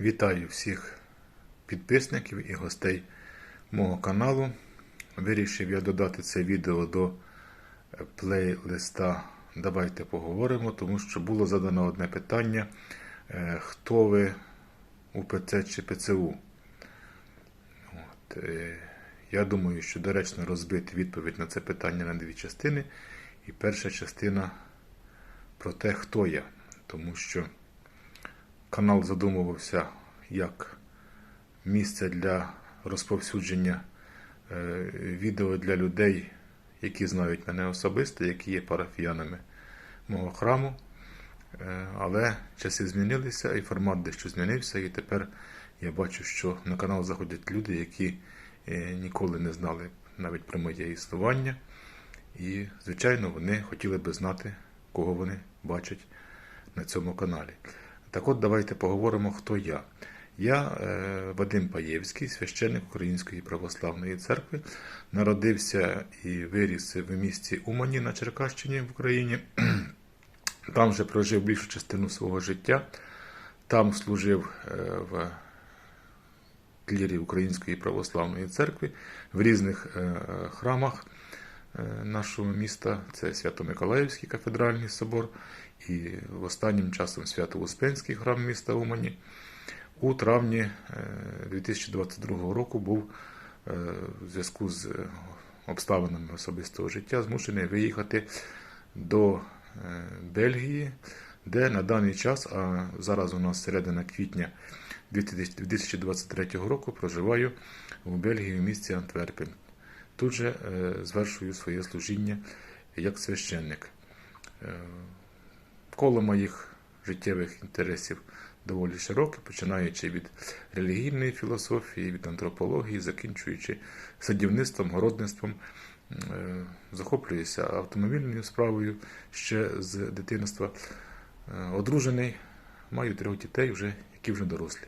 Вітаю всіх підписників і гостей мого каналу. Вирішив я додати це відео до плейлиста Давайте поговоримо, тому що було задано одне питання: е, хто ви УПЦ чи ПЦУ? От, е, я думаю, що доречно розбити відповідь на це питання на дві частини. І перша частина про те, хто я. Тому що канал задумувався як місце для розповсюдження е, відео для людей, які знають мене особисто, які є парафіянами мого храму. Е, Але часи змінилися, і формат дещо змінився, і тепер я бачу, що на канал заходять люди, які е, ніколи не знали навіть про моє існування. І, звичайно, вони хотіли би знати, кого вони бачать на цьому каналі. Так от давайте поговоримо, хто я. Я е, Вадим Паєвський, священник Української православної церкви, народився і виріс в місті Умані на Черкащині в Україні. Там вже прожив більшу частину свого життя. Там служив е, в клірі Української православної церкви в різних е, храмах нашого міста. Це Свято-Миколаївський кафедральний собор і останнім часом Свято-Успенський храм міста Умані. У травні е, 2022 року був е, в зв'язку з е, обставинами особистого життя змушений виїхати до е, Бельгії, де на даний час, а зараз у нас середина квітня 2023 року, проживаю у Бельгії в місті Антверпен. Тут же е, звершую своє служіння як священник. Е, Коло моїх життєвих інтересів доволі широке, починаючи від релігійної філософії, від антропології, закінчуючи садівництвом, городництвом. Е, Захоплююся автомобільною справою ще з дитинства. Одружений, маю трьох дітей, вже, які вже дорослі.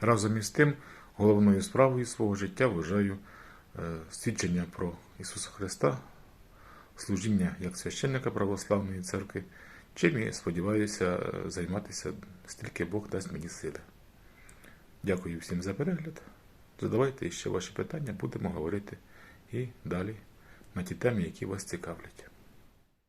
Разом із тим, головною справою свого життя вважаю свідчення про Ісуса Христа, служіння як священника православної церкви, чим і сподіваюся е, займатися стільки Бог дасть мені сили. Дякую всім за перегляд. Задавайте ще ваші питання, будемо говорити і далі на ті теми, які вас цікавлять.